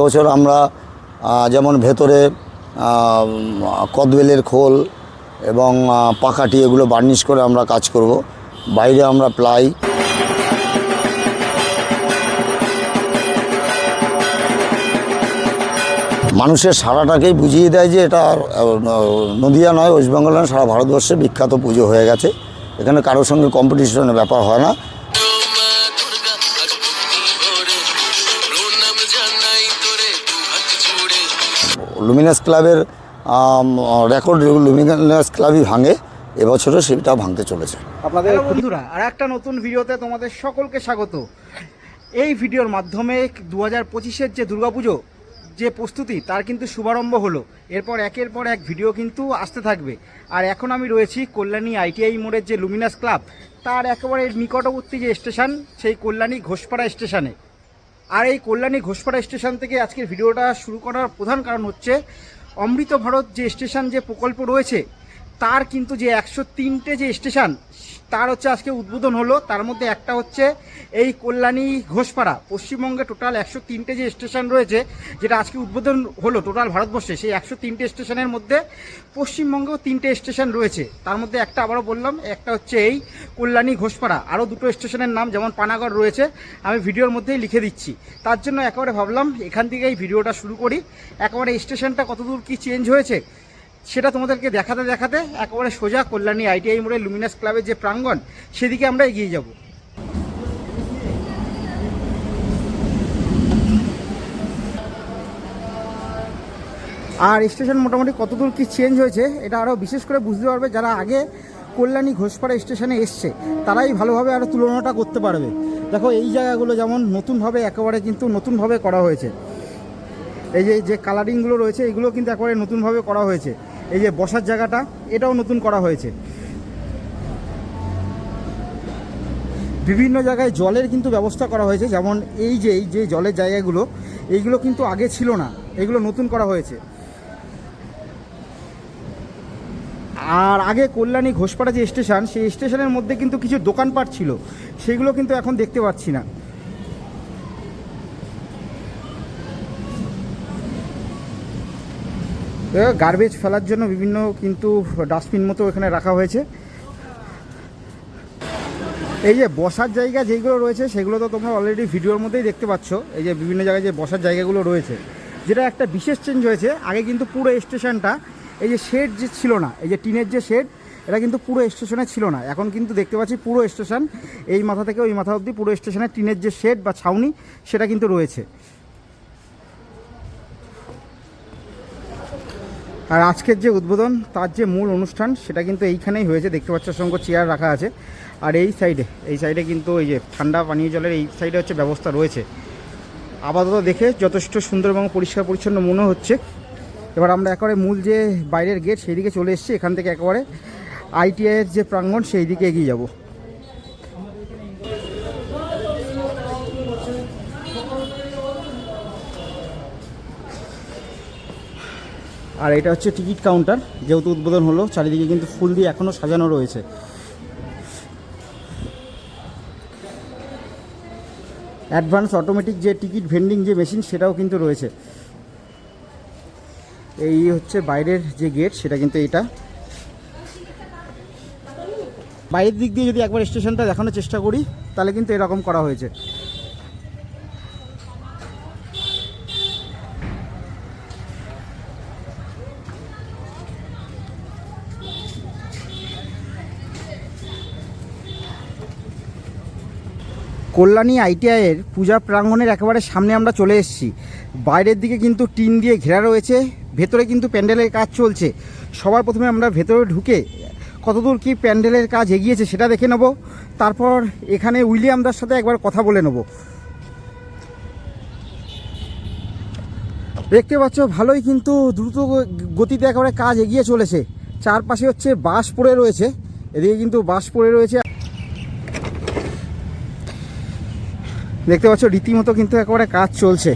এবছর আমরা যেমন ভেতরে কদবেলের খোল এবং পাখাটি এগুলো বার্নিশ করে আমরা কাজ করব। বাইরে আমরা প্লাই। মানুষের সারাটাকেই বুঝিয়ে দেয় যে এটা নদিয়া নয়, ওয়েস্ট বেঙ্গল নয়, সারা ভারতবর্ষে বিখ্যাত পুজো হয়ে গেছে। এখানে কারোর সঙ্গে কম্পিটিশনের ব্যাপার হয় না। লুমিনাস ক্লাবের রেকর্ড লুমিনাস ক্লাবই ভাঙে, এবছরও সেটা ভাঙতে চলেছে। আপনাদের বন্ধুরা, আর একটা নতুন ভিডিওতে তোমাদের সকলকে স্বাগত। এই ভিডিওর মাধ্যমে দু হাজার পঁচিশের যে দুর্গাপুজো, যে প্রস্তুতি, তার কিন্তু শুভারম্ভ হলো। এরপর একের পর এক ভিডিও কিন্তু আসতে থাকবে। আর এখন আমি রয়েছি কল্যাণী আইটিআই মোড়ের যে লুমিনাস ক্লাব তার একেবারে নিকটবর্তী যে স্টেশন, সেই কল্যাণী ঘোষপাড়া স্টেশনে। আর এই কল্যাণী ঘোষপাড়া স্টেশন থেকে আজকের ভিডিওটা শুরু করার প্রধান কারণ হচ্ছে অমৃত ভারত যে স্টেশন যে প্রকল্প রয়েছে তার কিন্তু যে একশো তিনটে যে স্টেশন, তার হচ্ছে আজকে উদ্বোধন হলো। তার মধ্যে একটা হচ্ছে এই কল্যাণী ঘোষপাড়া। পশ্চিমবঙ্গে টোটাল একশো তিনটে যে স্টেশন রয়েছে, যেটা আজকে উদ্বোধন হলো টোটাল ভারতবর্ষে, সেই একশো তিনটে স্টেশনের মধ্যে পশ্চিমবঙ্গেও তিনটে স্টেশন রয়েছে। তার মধ্যে একটা আবারও বললাম, একটা হচ্ছে এই কল্যাণী ঘোষপাড়া। আরও দুটো স্টেশনের নাম যেমন পানাগড় রয়েছে, আমি ভিডিওর মধ্যেই লিখে দিচ্ছি। তার জন্য একেবারে ভাবলাম, এখান থেকেই ভিডিওটা শুরু করি। একেবারে স্টেশনটা কতদূর কি চেঞ্জ হয়েছে? সেটা তোমাদেরকে দেখাতে দেখাতে একেবারে সোজা কল্যাণী আইটিআই মোড়ে লুমিনাস ক্লাবের যে প্রাঙ্গণ, সেদিকে আমরা এগিয়ে যাব। আর স্টেশন মোটামুটি কতদূর কি চেঞ্জ হয়েছে, এটা আরও বিশেষ করে বুঝতে পারবে যারা আগে কল্যাণী ঘোষপাড়া স্টেশনে এসছে, তারাই ভালোভাবে আরও তুলনাটা করতে পারবে। দেখো, এই জায়গাগুলো যেমন নতুনভাবে একেবারে কিন্তু নতুনভাবে করা হয়েছে। এই যে যে কালারিংগুলো রয়েছে, এগুলো কিন্তু একেবারে নতুনভাবে করা হয়েছে। এই যে বসার জায়গাটা, এটাও নতুন করা হয়েছে। বিভিন্ন জায়গায় জলের কিন্তু ব্যবস্থা করা হয়েছে, যেমন এই যে এই যে জলের জায়গাগুলো, এইগুলো কিন্তু আগে ছিল না, এগুলো নতুন করা হয়েছে। আর আগে কল্যাণী ঘোষপাড়া যে স্টেশন, সেই স্টেশনের মধ্যে কিন্তু কিছু দোকানপাট ছিল, সেগুলো কিন্তু এখন দেখতে পাচ্ছি না। গার্বেজ ফেলার জন্য বিভিন্ন কিন্তু ডাস্টবিন মতো এখানে রাখা হয়েছে। এই যে বসার জায়গা যেগুলো রয়েছে, সেগুলো তো তোমরা অলরেডি ভিডিওর মধ্যেই দেখতে পাচ্ছ। এই যে বিভিন্ন জায়গায় যে বসার জায়গাগুলো রয়েছে। যেটা একটা বিশেষ চেঞ্জ হয়েছে, আগে কিন্তু পুরো স্টেশনটা এই যে শেড যে ছিল না, এই যে টিনের যে শেড এটা কিন্তু পুরো স্টেশনে ছিল না। এখন কিন্তু দেখতে পাচ্ছি পুরো স্টেশন, এই মাথা থেকে ওই মাথা অবধি পুরো স্টেশনে টিনের যে শেড বা ছাউনি, সেটা কিন্তু রয়েছে। আর আজকের যে উদ্বোধন, তার যে মূল অনুষ্ঠান, সেটা কিন্তু এইখানেই হয়েছে। দেখতে পাচ্ছ অসংখ্য চেয়ার রাখা আছে। আর এই সাইডে এই সাইডে কিন্তু এই যে ঠান্ডা পানীয় জলের এই সাইডে হচ্ছে ব্যবস্থা রয়েছে। আপাতত দেখে যথেষ্ট সুন্দর এবং পরিষ্কার পরিচ্ছন্ন মনে হচ্ছে। এবার আমরা একেবারে মূল যে বাইরের গেট সেই দিকে চলে এসেছি। এখান থেকে একেবারে আইটিআইয়ের যে প্রাঙ্গণ সেই দিকে এগিয়ে যাব। আর এটা হচ্ছে টিকিট কাউন্টার, যেহেতু উদ্বোধন হলো, চারিদিকে কিন্তু ফুল দিয়ে এখনও সাজানো রয়েছে। অ্যাডভান্স অটোমেটিক যে টিকিট ভেন্ডিং যে মেশিন সেটাও কিন্তু রয়েছে। এই হচ্ছে বাইরের যে গেট সেটা কিন্তু এটা। বাইরের দিক দিয়ে যদি একবার স্টেশনটা দেখানোর চেষ্টা করি, তাহলে কিন্তু এরকম করা হয়েছে। কল্যাণী আইটিআইয়ের পূজা প্রাঙ্গণের একেবারে সামনে আমরা চলে এসেছি। বাইরের দিকে কিন্তু টিন দিয়ে ঘেরা রয়েছে, ভেতরে কিন্তু প্যান্ডেলের কাজ চলছে। সবার প্রথমে আমরা ভেতরে ঢুকে কতদূর কি প্যান্ডেলের কাজ এগিয়েছে সেটা দেখে নেব। তারপর এখানে উইলিয়ামদার সাথে একবার কথা বলে নেব। দেখতে পাচ্ছ, ভালোই কিন্তু দ্রুত গতিতে একেবারে কাজ এগিয়ে চলেছে। চারপাশে হচ্ছে বাস পড়ে রয়েছে। এদিকে কিন্তু বাস পড়ে রয়েছে। দেখতে পাচ্ছ, রীতিমতো কিন্তু একেবারে কাজ চলছে।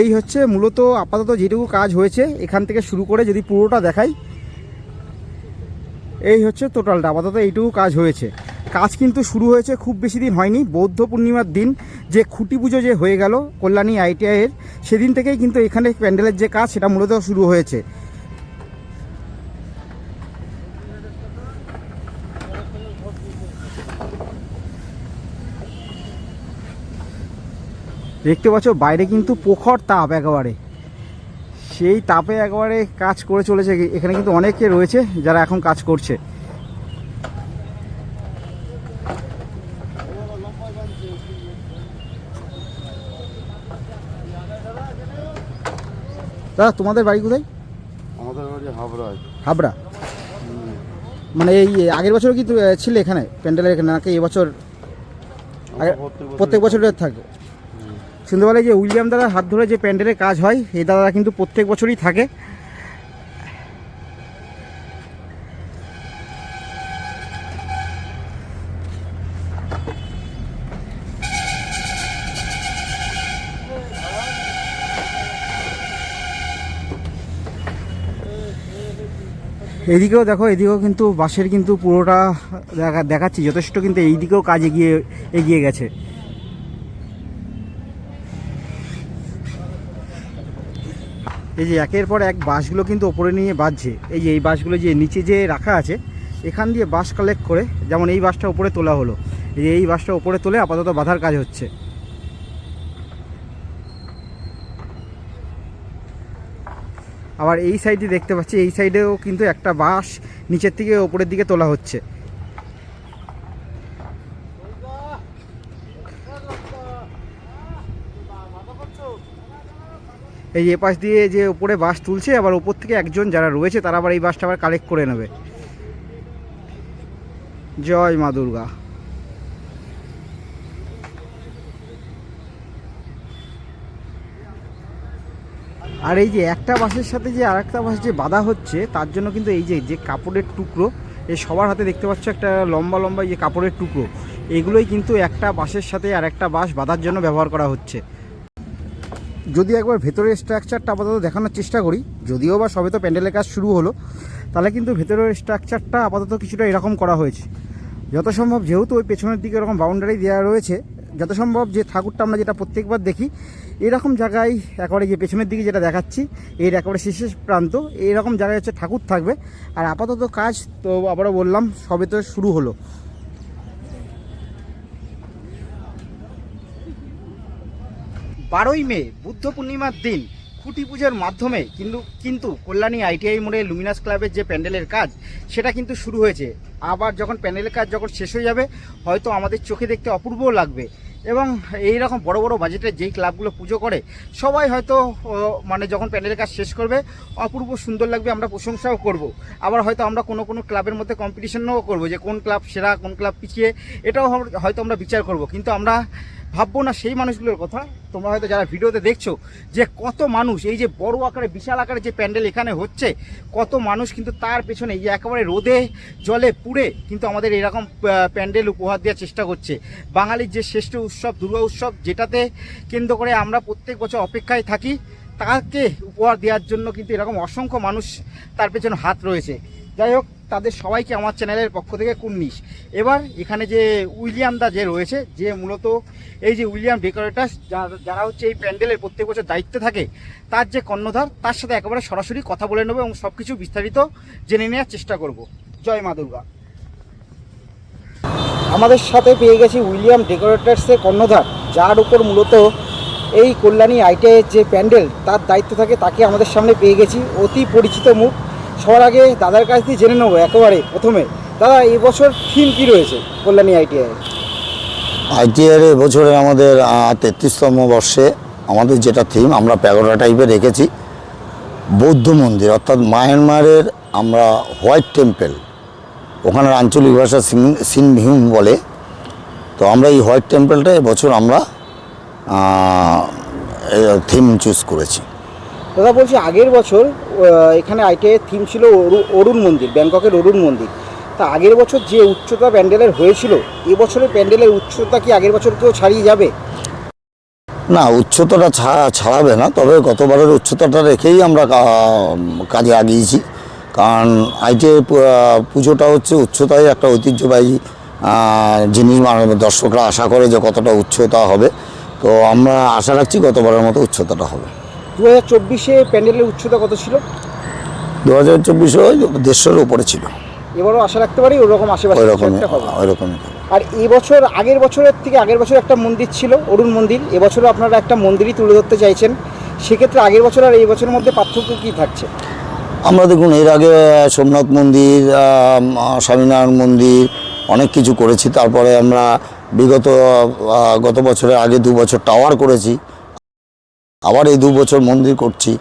এই হচ্ছে মূলত আপাতত যেটুকু কাজ হয়েছে, এখান থেকে শুরু করে যদি পুরোটা দেখাই, এই হচ্ছে টোটালটা, আপাতত এইটুকু কাজ হয়েছে। কাজ কিন্তু শুরু হয়েছে, খুব বেশি দিন হয়নি, বৌদ্ধ পূর্ণিমার দিন, যে খুঁটি পুজো যে হয়ে গেল, কল্যাণী আইটিআইয়ের সেদিন থেকেই কিন্তু এখানে প্যান্ডেলের যে কাজ, সেটা মূলত শুরু হয়েছে। দেখতে পাচ্ছ বাইরে কিন্তু প্রখর তাপ একেবারে। সেই তাপে একেবারে কাজ করে চলেছে। এখানে কিন্তু অনেকে রয়েছে যারা এখন কাজ করছে। দাদা তোমাদের বাড়ি কোথায়? আমাদের বাড়ি হাবড়ায় হাবড়া। মানে এই আগের বছর কি ছিল এখানে? প্যান্ডেলের এখানে নাকি এবছর? প্রত্যেক বছর থাকে। শুনতে যে উইলিয়াম দাদার হাত ধরে যে প্যান্ডেলের কাজ হয়, এই দাদারা কিন্তু প্রত্যেক বছরই থাকে। এদিকেও দেখো, এদিকেও কিন্তু বাসের কিন্তু পুরোটা দেখা দেখাচ্ছি, যথেষ্ট কিন্তু এইদিকেও কাজ এগিয়ে এগিয়ে গেছে। এই যে একের পর এক বাসগুলো কিন্তু ওপরে নিয়ে বাজছে এই যে এই বাসগুলো যে নিচে যে রাখা আছে, এখান দিয়ে বাস কালেক্ট করে যেমন এই বাসটা উপরে তোলা হলো, এই যে এই বাসটা উপরে তোলে আপাতত বাধার কাজ হচ্ছে। আবার এই সাইডে দেখতে পাচ্ছি, এই সাইডেও কিন্তু একটা বাস নিচের থেকে ওপরের দিকে তোলা হচ্ছে। এই যে পাশ দিয়ে যে উপরে বাস তুলছে, আবার ওপর থেকে একজন যারা রয়েছে, তারা আবার এই বাসটা আবার কালেক্ট করে নেবে। জয় মা দুর্গা। আর এই যে একটা বাসের সাথে যে আরেকটা বাস যে বাঁধা হচ্ছে, তার জন্য কিন্তু এই যে যে কাপড়ের টুকরো এই সবার হাতে দেখতে পাচ্ছ একটা লম্বা লম্বা যে কাপড়ের টুকরো। এগুলোই কিন্তু একটা বাসের সাথে আর একটা বাস বাঁধার জন্য ব্যবহার করা হচ্ছে। যদি একবার ভেতরের স্ট্রাকচারটা আপাতত দেখানোর চেষ্টা করি, যদিও বা সবে তো প্যান্ডেলের কাজ শুরু হলো, তাহলে কিন্তু ভেতরের স্ট্রাকচারটা আপাতত কিছুটা এরকম করা হয়েছে। যত সম্ভব যেহেতু ওই পেছনের দিকে এরকম বাউন্ডারি দেওয়া রয়েছে যত সম্ভব যে ঠাকুরটা আমরা যেটা প্রত্যেকবার দেখি, এরকম জায়গায় একেবারে যে পেছনের দিকে যেটা দেখাচ্ছি, এর একেবারে শেষের প্রান্ত এইরকম জায়গায় হচ্ছে ঠাকুর থাকবে। আর আপাতত কাজ তো আবারও বললাম, সবে তো শুরু হলো। বারোই মে, বুদ্ধ পূর্ণিমার দিন। খুঁটি পুজোর মাধ্যমে কিন্তু কিন্তু কল্যাণী আইটিআই মোড়ে লুমিনাস ক্লাবের যে প্যান্ডেলের কাজ, সেটা কিন্তু শুরু হয়েছে। আবার যখন প্যান্ডেলের কাজ যখন শেষ হয়ে যাবে, হয়তো আমাদের চোখে দেখতে অপূর্বও লাগবে। এবং এই রকম বড় বড় বাজেটের যেই ক্লাবগুলো পুজো করে, সবাই হয়তো মানে যখন প্যান্ডেলের কাজ শেষ করবে, অপূর্ব সুন্দর লাগবে, আমরা প্রশংসাও করব। আবার হয়তো আমরা কোনো কোনো ক্লাবের মধ্যে কম্পিটিশনও করব যে কোন ক্লাব সেরা, কোন ক্লাব পিছিয়ে, এটাও হয়তো আমরা বিচার করব। কিন্তু আমরা ভাববো না সেই মানুষগুলোর কথা। তোমরা হয়তো যারা ভিডিওতে দেখছ যে কত মানুষ, এই যে বড় আকারে, বিশাল আকারে যে প্যান্ডেল এখানে হচ্ছে, কত মানুষ কিন্তু তার পেছনে এই একেবারে রোদে জলে পুড়ে কিন্তু আমাদের এরকম প্যান্ডেল উপহার দেওয়ার চেষ্টা করছে। বাঙালির যে শ্রেষ্ঠ উৎসব, দুর্গা উৎসব, যেটাতে কেন্দ্র করে আমরা প্রত্যেক বছর অপেক্ষায় থাকি, তাকে উপহার দেওয়ার জন্য কিন্তু এরকম অসংখ্য মানুষ তার পেছনে হাত রয়েছে। যাই হোক, তাদের সবাইকে আমার চ্যানেলের পক্ষ থেকে কুন্নিস এবার এখানে যে উইলিয়াম দা যে রয়েছে, যে মূলত এই যে উইলিয়াম ডেকোরেটার্স যারা হচ্ছে এই প্যান্ডেলের প্রত্যেক বছর দায়িত্বে থাকে, তার যে কর্ণধার, তার সাথে একেবারে সরাসরি কথা বলে নেব এবং সব কিছু বিস্তারিত জেনে নেওয়ার চেষ্টা করব। জয় মা দুর্গা। আমাদের সাথে পেয়ে গেছি উইলিয়াম ডেকোরেটার্সের কর্ণধার, যার উপর মূলত এই কল্যাণী আইটিআইয়ের যে প্যান্ডেল, তার দায়িত্ব থাকে, তাকে আমাদের সামনে পেয়ে গেছি। অতি পরিচিত মুখ সবার আগে দাদার কাছ দিয়ে জেনে নেব একেবারে প্রথমে। দাদা এবছর থিম কী রয়েছে কল্যাণী আইটিআই আইটিআর বছরে আমাদের তেত্রিশতম বর্ষে আমাদের যেটা থিম আমরা প্যাগোডা টাইপের রেখেছি। বৌদ্ধ মন্দির, অর্থাৎ মায়ানমারের আমরা হোয়াইট টেম্পল, ওখানের আঞ্চলিক ভাষা সিনভিউম বলে। তো আমরা এই হোয়াইট টেম্পলটা এবছর আমরা থিম চুজ করেছি। দাদা বলছি, আগের বছর এখানে আইটিআইয়ের থিম ছিল অরু- অরুণ মন্দির, ব্যাংককের অরুণ মন্দির। তা আগের বছর যে উচ্চতা প্যান্ডেলের হয়েছিল এবছরের প্যান্ডেলের উচ্চতা কি আগের বছর কেউ ছাড়িয়ে যাবে? না, উচ্চতাটা ছাড়াবে না, তবে গতবারের উচ্চতাটা রেখেই আমরা কাজে আগিয়েছি। কারণ আইটিআই পুজোটা হচ্ছে উচ্চতায় একটা ঐতিহ্যবাহী জিনিস। মানে দর্শকরা আশা করে যে কতটা উচ্চতা হবে। তো আমরা আশা রাখছি গতবারের মতো উচ্চতাটা হবে। দু হাজার চব্বিশে প্যান্ডেলের উচ্চতা কত ছিল? দু হাজার চব্বিশে দেড়শোর উপরে ছিল। এবারও আশা রাখতে পারি ওরকম আশেপাশে ওই কিছু রকমই একটা হবে। আর এবছর আগের বছরের থেকে আগের বছর একটা মন্দির ছিল অরুণ মন্দির। এবছরও আপনারা একটা মন্দিরই তুলে ধরতে চাইছেন। সেক্ষেত্রে আগের বছর আর এই বছরের মধ্যে পার্থক্য কী থাকছে? আমরা দেখুন এর আগে সোমনাথ মন্দির স্বামীনারায়ণ মন্দির অনেক কিছু করেছি। তারপরে আমরা বিগত গত বছরের আগে দু বছর টাওয়ার করেছি। আবার এই দু বছর মন্দির করছি।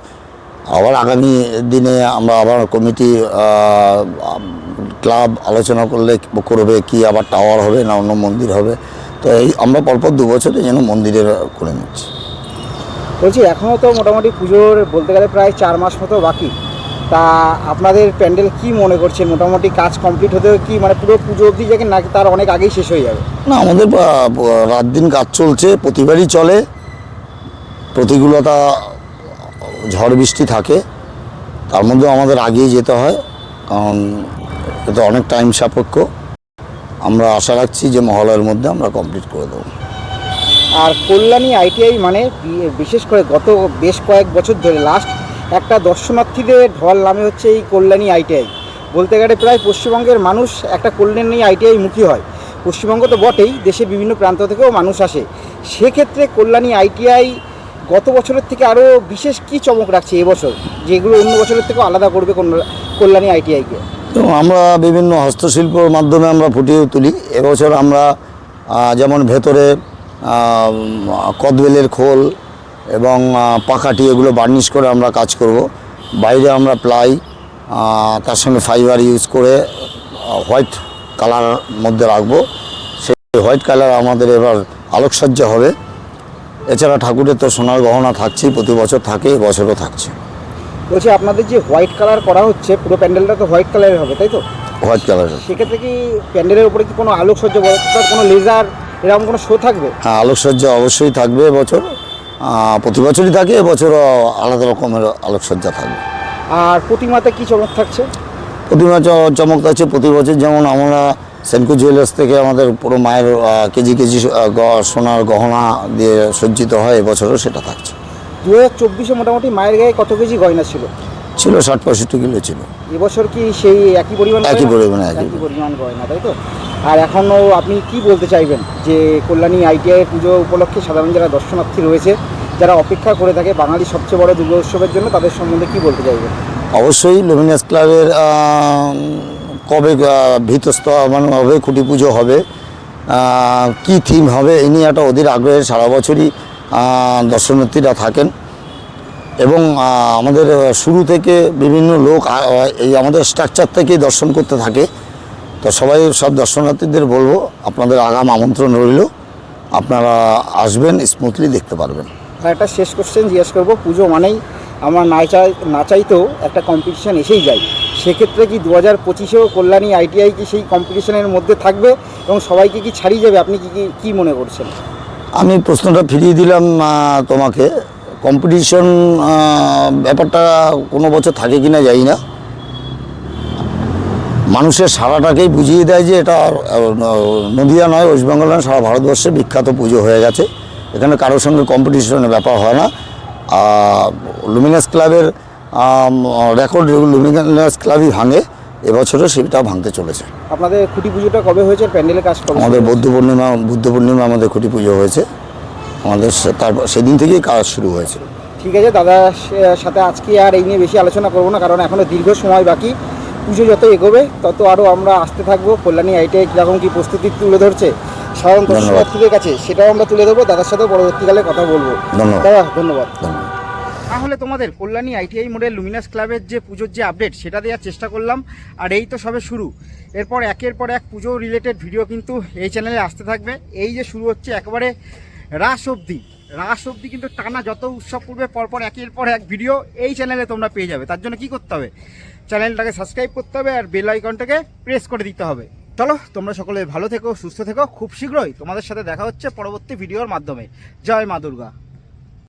আবার আগামী দিনে আমরা আবার কমিটি ক্লাব আলোচনা করলে করবে কি আবার টাওয়ার হবে না অন্য মন্দির হবে। তো এই আমরা পরপর দু বছরে যেন মন্দিরের করে নিচ্ছি। বলছি এখনও তো মোটামুটি পুজোর বলতে গেলে প্রায় চার মাস মতো বাকি। তা আপনাদের প্যান্ডেল কি মনে করছেন? মোটামুটি কাজ কমপ্লিট হতে কি মানে পুরো পুজো অবধি যাকে নাকি তার অনেক আগেই শেষ হয়ে যাবে? না আমাদের রাত দিন কাজ চলছে প্রতিবারই চলে। প্রতিকূলতা, ঝড় বৃষ্টি থাকে, তার মধ্যেও আমাদের আগেই যেতে হয়, কারণ এটা অনেক টাইম সাপেক্ষ। আমরা আশা রাখছি যে মহলয়ের মধ্যে আমরা কমপ্লিট করে দেবো। আর কল্যাণী আইটিআই মানে বিশেষ করে গত বেশ কয়েক বছর ধরে লাস্ট একটা দর্শনার্থীদের ঢল নামে হচ্ছে এই কল্যাণী আইটিআই বলতে গেলে প্রায় পশ্চিমবঙ্গের মানুষ একটা কল্যাণী আইটিআই মুখী হয়। পশ্চিমবঙ্গ তো বটেই, দেশের বিভিন্ন প্রান্ত থেকেও মানুষ আসে। সেক্ষেত্রে কল্যাণী আইটিআই গত বছরের থেকে আরও বিশেষ কি চমক রাখছে এবছর যেগুলো অন্য বছরের থেকেও আলাদা করবে কল্যা- কল্যাণী আইটিআইকে এবং আমরা বিভিন্ন হস্তশিল্পর মাধ্যমে আমরা ফুটিয়ে তুলি। এবছর আমরা যেমন ভেতরে কদবেলের খোল এবং পাকাটি এগুলো বার্নিশ করে আমরা কাজ করব। বাইরে আমরা প্লাই তার সঙ্গে ফাইবার ইউজ করে হোয়াইট কালার মধ্যে রাখব। সেই হোয়াইট কালার আমাদের এবার আলোকসজ্জা হবে। এছাড়া ঠাকুরের তো সোনার গহনা থাকছেই প্রতি বছর থাকে বছরও থাকছে। বলছি আপনাদের যে হোয়াইট কালার করা হচ্ছে পুরো প্যান্ডেলটা তো হোয়াইট কালারের হবে তাই তো? হোয়াইট কালার সেক্ষেত্রে কি প্যান্ডেলের উপরে কি কোনো আলোকসজ্জা কোনো লেজার এরকম কোনো শো থাকবে? হ্যাঁ আলোকসজ্জা অবশ্যই থাকবে এবছর প্রতি বছরই থাকে এবছরও আলাদা রকমের আলোকসজ্জা থাকবে। আর প্রতিমাতে কি চমক থাকছে? প্রতিমা চমক থাকছে প্রতি বছর যেমন আমরা সেনকু জুয়েলার্স থেকে আমাদের পুরো মায়ের কেজি কেজি সোনার গহনা দিয়ে সজ্জিত হয় এবছরও সেটা থাকছে। দু হাজার চব্বিশে মোটামুটি মায়ের গায়ে কত কেজি গয়না ছিল? ছিল ষাট পঁয়ষট্টি কিলো ছিল। এবছর কি সেই একই পরিমাণ একই? পরিমাণে, একই পরিমাণ। গয়না তাই তো? আর এখনও আপনি কি বলতে চাইবেন? যে কল্যাণী আইটিআই পুজো উপলক্ষে সাধারণ যারা দর্শনার্থী রয়েছে যারা অপেক্ষা করে থাকে বাঙালির সবচেয়ে বড় দুর্গা উৎসবের জন্য তাদের সম্বন্ধে কি বলতে চাইবেন? অবশ্যই লুমিনাস ক্লাবের কবে আহ, মানে হবে খুঁটি পুজো হবে কি থিম হবে এই নিয়ে একটা অধীর আগ্রহের সারা বছরই দর্শনার্থীরা থাকেন। এবং আমাদের শুরু থেকে বিভিন্ন লোক এই আমাদের স্ট্রাকচার থেকেই দর্শন করতে থাকে। তো সবাই সব দর্শনার্থীদের বলব আপনাদের আগাম আমন্ত্রণ রইল। আপনারা আসবেন স্মুথলি দেখতে পারবেন। একটা শেষ কোশ্চেন জিজ্ঞেস করব পুজো মানেই আমার না চাই না চাইতেও একটা কম্পিটিশান এসেই যায়। সেক্ষেত্রে কি দু হাজার পঁচিশেও কল্যাণী আইটিআই কি সেই কম্পিটিশনের মধ্যে থাকবে এবং সবাইকে কি ছাড়িয়ে যাবে? আপনি কি, কি- কি মনে করছেন? আমি প্রশ্নটা ফিরিয়ে দিলাম তোমাকে। কম্পিটিশন ব্যাপারটা কোনো বছর থাকে কিনা জানি না। মানুষের সারাটাকেই বুঝিয়ে দেয় যে এটা নদিয়া নয়, ওয়েস্ট বেঙ্গল নয়, সারা ভারতবর্ষে বিখ্যাত পুজো হয়ে গেছে। এখানে কারোর সঙ্গে কম্পিটিশনের ব্যাপার হয় না। লুমিনাস ক্লাবের রেকর্ড লুমিনাস ক্লাবই ভাঙে এবছরও সেটা ভাঙতে চলেছে। আপনাদের খুঁটি পুজোটা কবে হয়েছে? প্যান্ডেলের কাজ আমাদের বৌদ্ধ পূর্ণিমা বুদ্ধ পূর্ণিমা আমাদের খুঁটি পুজো হয়েছে। আমাদের তারপর সেদিন থেকেই কাজ শুরু হয়েছে। ঠিক আছে দাদার সাথে আজকে আর এই নিয়ে বেশি আলোচনা করব না কারণ এখনও দীর্ঘ সময় বাকি। পুজো যত এগোবে তত আরও আমরা আসতে থাকব। কল্যাণী আইটিআই কীরকম কী প্রস্তুতি তুলে ধরছে সাধারণ। দর্শনার্থীদের কাছে সেটাও আমরা তুলে ধরবো। দাদার সাথে পরবর্তীকালে কথা বলব। ধন্যবাদ। ধন্যবাদ। তাহলে তোমাদের কল্যাণী আইটিআই মোডেল লুমিনাস ক্লাবের যে পুজোর যে আপডেট সেটা দেওয়ার চেষ্টা করলাম। আর এই তো সবে শুরু। এরপর একের পর এক পুজো রিলেটেড ভিডিও কিন্তু এই চ্যানেলে আসতে থাকবে। এই যে শুরু হচ্ছে একেবারে রাস অবধি। রাস অবধি কিন্তু টানা যত উৎসব পূর্বে পরপর একের পর এক ভিডিও এই চ্যানেলে তোমরা পেয়ে যাবে। তার জন্য কি করতে হবে? চ্যানেলটাকে সাবস্ক্রাইব করতে হবে আর বেল আইকনটাকে প্রেস করে দিতে হবে। চলো, তোমরা সকলে ভালো থেকো, সুস্থ থেকো। খুব শীঘ্রই তোমাদের সাথে দেখা হচ্ছে পরবর্তী ভিডিওর মাধ্যমে। জয় মা দুর্গা।